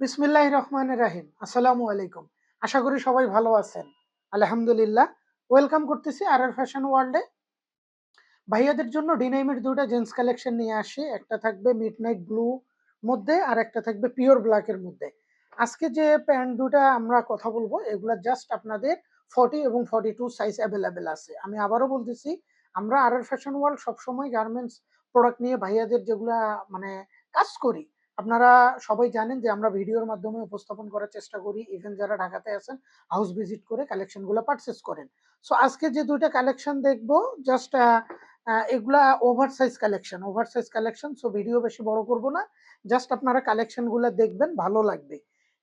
বিসমিল্লাহ রহমান রাহিম। আসসালামু আলাইকুম। আশা করি সবাই ভালো আছেন। আলহামদুলিল্লাহ। ওয়েলকাম করতেছি আর আর ফ্যাশন ওয়ার্ল্ডে ভাইয়াদের জন্য ডিনাইমের দুটো জেন্টস কালেকশন নিয়ে আসি। একটা থাকবে মিড নাইট ব্লু মধ্যে আর একটা থাকবে পিওর ব্ল্যাকের মধ্যে। আজকে যে প্যান্ট দুটা আমরা কথা বলব, এগুলা জাস্ট আপনাদের ফর্টি এবং ফর্টি টু সাইজ অ্যাভেলেবেল আছে। আমি আবারও বলতেছি, আমরা আর আর ফ্যাশন ওয়ার্ল্ড সবসময় গার্মেন্টস প্রোডাক্ট নিয়ে ভাইয়াদের যেগুলা মানে কাজ করি আপনারা সবাই জানেন যে আমরা ভিডিওর মাধ্যমে উপস্থাপন করার চেষ্টা করি ইভেন যারা ঢাকাতে আছেন হাউস ভিজিট করে কালেকশনগুলো পারচেস করেন। সো আজকে যে দুইটা কালেকশন দেখব জাস্ট এগুলা oversize collection oversize collection so video বেশি বড় করব না জাস্ট আপনারা কালেকশনগুলো দেখবেন, ভালো লাগবে।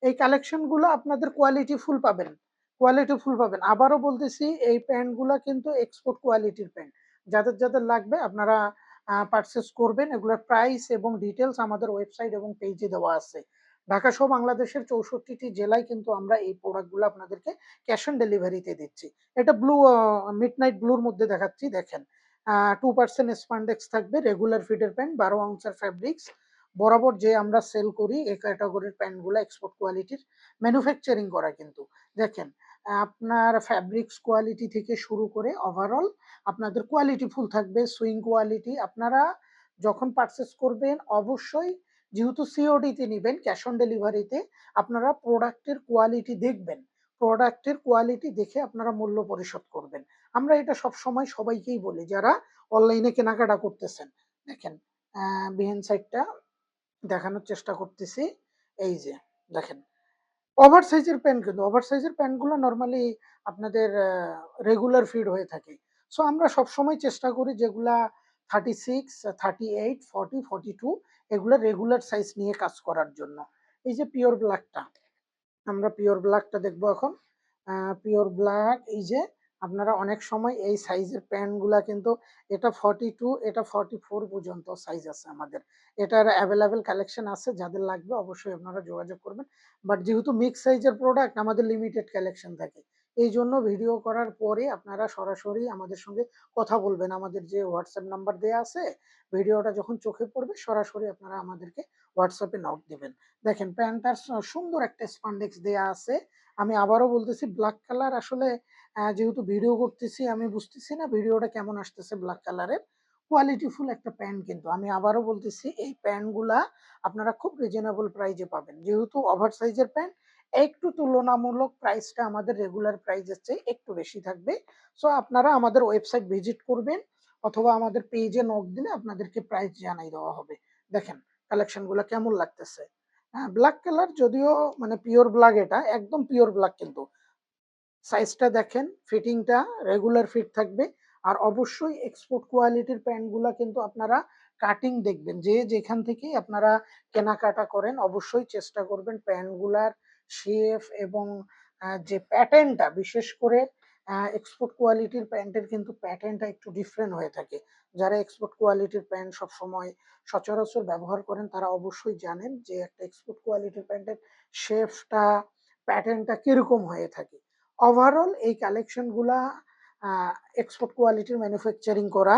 এই কালেকশনগুলো আপনাদের কোয়ালিটি ফুল পাবেন কোয়ালিটি ফুল পাবেন। আবারও বলতেছি, এই প্যান্টগুলো কিন্তু এক্সপোর্ট কোয়ালিটির প্যান্ট যাদের যাদের লাগবে, আপনারা পারচেস করবেন, এগুলোর প্রাইস এবং ডিটেলস আমাদের ওয়েবসাইট এবং পেজে দেওয়া আছে। ঢাকা সহ বাংলাদেশের চৌষট্টিটি জেলায় কিন্তু আমরা এই প্রোডাক্টগুলো আপনাদেরকে ক্যাশ অন ডেলিভারিতে দিচ্ছি। এটা ব্লু মিড নাইট ব্লুর মধ্যে দেখাচ্ছি, দেখেন। টু পার্সেন্ট স্পান্ডেক্স থাকবে রেগুলার ফিটের প্যান্ট বারো আউন্সের ফ্যাব্রিক্স বরাবর যে আমরা সেল করি, এই ক্যাটাগরির প্যান্টগুলো এক্সপোর্ট কোয়ালিটির ম্যানুফ্যাকচারিং করা কিন্তু। দেখেন আপনার ফ্যাব্রিক্স কোয়ালিটি থেকে শুরু করে ওভারঅল আপনাদের কোয়ালিটি ফুল থাকবে সুইং কোয়ালিটি আপনারা যখন পারচেস করবেন অবশ্যই যেহেতু সিওডিতে নেবেন ক্যাশ অন ডেলিভারিতে আপনারা প্রোডাক্টের কোয়ালিটি দেখবেন প্রোডাক্টের কোয়ালিটি দেখে আপনারা মূল্য পরিশোধ করবেন। আমরা এটা সব সময় সবাইকেই বলি, যারা অনলাইনে কেনাকাটা করতেছেন। দেখেন বিহেন সাইডটা দেখানোর চেষ্টা করতেছি, এই যে, দেখেন। ওভার সাইজের প্যান্ট কিন্তু ওভার সাইজের প্যান্টগুলো নর্মালি আপনাদের রেগুলার ফিড হয়ে থাকে। সো আমরা সবসময় চেষ্টা করি যেগুলা thirty six thirty eight forty forty two এগুলো রেগুলার সাইজ নিয়ে কাজ করার জন্য। এই যে পিওর ব্ল্যাকটা আমরা পিওর ব্ল্যাকটা দেখব এখন। পিওর ব্ল্যাক এই যে আপনারা অনেক সময় এই সাইজের প্যান্টগুলা কিন্তু এটা ফর্টি টু এটা ফর্টি ফোর পর্যন্ত সাইজ আছে আমাদের। এটার অ্যাভেলেবেল কালেকশন আছে, যাদের লাগবে অবশ্যই আপনারা যোগাযোগ করবেন। বাট যেহেতু মিক্স সাইজের প্রোডাক্ট আমাদের লিমিটেড কালেকশন থাকে। এই জন্য ভিডিও করার পরে আপনারা সরাসরি আমাদের সঙ্গে কথা বলবেন। আমাদের যে হোয়াটসঅ্যাপ নাম্বার দেওয়া আছে ভিডিওটা যখন চোখে পড়বে, সরাসরি আপনারা আমাদেরকে হোয়াটসঅ্যাপে নোট দিবেন। দেখেন প্যান্টটার সুন্দর একটা স্পান্ডেক্স দেয়া আছে। আমি আবারও বলতেছি ব্ল্যাক কালার আসলে যেহেতু ভিডিও করতেছি, আমি বুঝতেছি না ভিডিওটা কেমন আসতেছে ব্ল্যাক কালারের কোয়ালিটিফুল একটা প্যান্ট কিন্তু। আমি আবারও বলতেছি, এই প্যান্টগুলা আপনারা খুব রিজনেবল প্রাইজে পাবেন। যেহেতু ওভার সাইজের প্যান্ট একটু তুলনামূলক প্রাইসটা আমাদের রেগুলার প্রাইসের চেয়ে একটু বেশি থাকবে। সো আপনারা আমাদের ওয়েবসাইট ভিজিট করবেন অথবা আমাদের পেজে নক দিলে আপনাদেরকে প্রাইস জানাই দেওয়া হবে। দেখেন কালেকশনগুলো কেমন লাগতেছে। হ্যাঁ ব্ল্যাক কালার যদিও মানে পিওর ব্ল্যাক এটা, একদম পিওর ব্ল্যাক কিন্তু। সাইজটা দেখেন ফিটিংটা রেগুলার ফিট থাকবে। আর অবশ্যই এক্সপোর্ট কোয়ালিটির প্যান্টগুলো কিন্তু আপনারা কাটিং দেখবেন। যে যেখান থেকে আপনারা কেনাকাটা করেন, অবশ্যই চেষ্টা করবেন প্যান্টগুলার শেফ এবং যে প্যাটার্নটা বিশেষ করে এক্সপোর্ট কোয়ালিটির প্যান্টের কিন্তু প্যাটার্নটা একটু ডিফারেন্ট হয়ে থাকে। যারা এক্সপোর্ট কোয়ালিটির প্যান্ট সবসময় সচরাচর ব্যবহার করেন, তারা অবশ্যই জানেন যে একটা এক্সপোর্ট কোয়ালিটির প্যান্টের শেফটা প্যাটার্নটা কীরকম হয়ে থাকে। ওভারঅল এই কালেকশনগুলা এক্সপোর্ট কোয়ালিটির ম্যানুফ্যাকচারিং করা,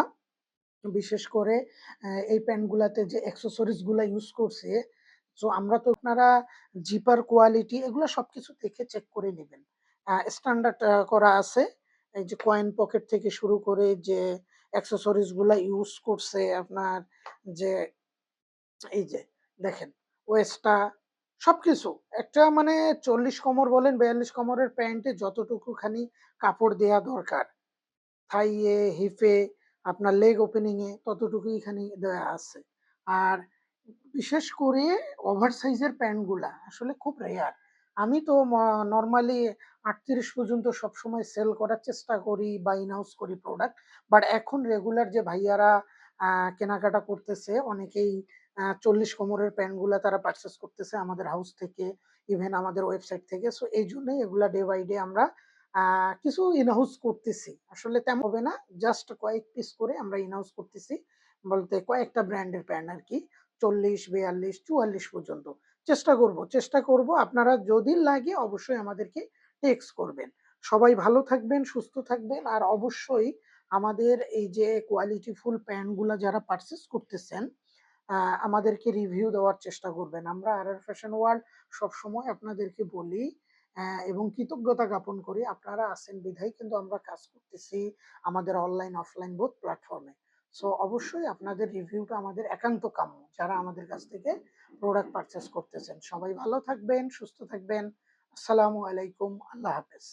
বিশেষ করে এই প্যান্টগুলাতে যে অ্যাক্সেসরিজগুলো ইউজ করছে সো আমরা তো আপনারা জিপার কোয়ালিটি এগুলো সবকিছু দেখে চেক করে নেবেন। স্ট্যান্ডার্ড করা আছে। এই যে কয়েন পকেট থেকে শুরু করে যে অ্যাক্সেসরিজগুলা ইউজ করছে আপনার যে, এই যে দেখেন ওয়েস্টটা সবকিছু। একটা মানে চল্লিশ কমর বলেন, বিয়াল্লিশ কমরের প্যান্টে যতটুকু খানি কাপড় দেয়া দরকার। থাইয়ে হিপে আপনার লেগ ওপেনিং এ ততটুকুই খানি দেওয়া আছে। আর বিশেষ করে ওভার সাইজের প্যান্টগুলা আসলে খুব রেয়ার আমি তো নর্মালি আটত্রিশ পর্যন্ত সবসময় সেল করার চেষ্টা করি বা ইনহাউস করি প্রোডাক্ট বাট এখন রেগুলার যে ভাইয়ারা কেনাকাটা করতেছে, অনেকেই চল্লিশ কোমরের প্যান্টগুলা তারা পারচেস করতেছে আমাদের হাউস থেকে ইভেন আমাদের ওয়েবসাইট থেকে সো এই জন্যই এগুলা ডে বাই ডে আমরা কিছু ইনহাউস করতেছি। আসলে তেমন হবে না জাস্ট কয়েক পিস করে আমরা ইনহাউস করতেছি, বলতে কয়েকটা ব্র্যান্ডের প্যান্ট আর কি চল্লিশ, বিয়াল্লিশ, চুয়াল্লিশ পর্যন্ত। চেষ্টা করব চেষ্টা করব। আপনারা যদি লাগে অবশ্যই আমাদেরকে টেক্সট করবেন। সবাই ভালো থাকবেন, সুস্থ থাকবেন। আর অবশ্যই আমাদের এই যে কোয়ালিটিফুল প্যান্টগুলো যারা পারচেস করতেছেন আমাদেরকে রিভিউ দেওয়ার চেষ্টা করবেন। আমরা আর আর ফ্যাশন ওয়ার্ল্ড সবসময় আপনাদেরকে বলি এবং কৃতজ্ঞতা জ্ঞাপন করি। আপনারা আছেন বিধায়, কিন্তু আমরা কাজ করতেছি আমাদের অনলাইন অফলাইন বোথ প্ল্যাটফর্মে সো অবশ্যই আপনাদের রিভিউটা আমাদের একান্ত কাম্য, যারা আমাদের কাছ থেকে প্রোডাক্ট পারচেস করতেছেন। সবাই ভালো থাকবেন, সুস্থ থাকবেন। আসসালামু আলাইকুম, আল্লাহ হাফেজ।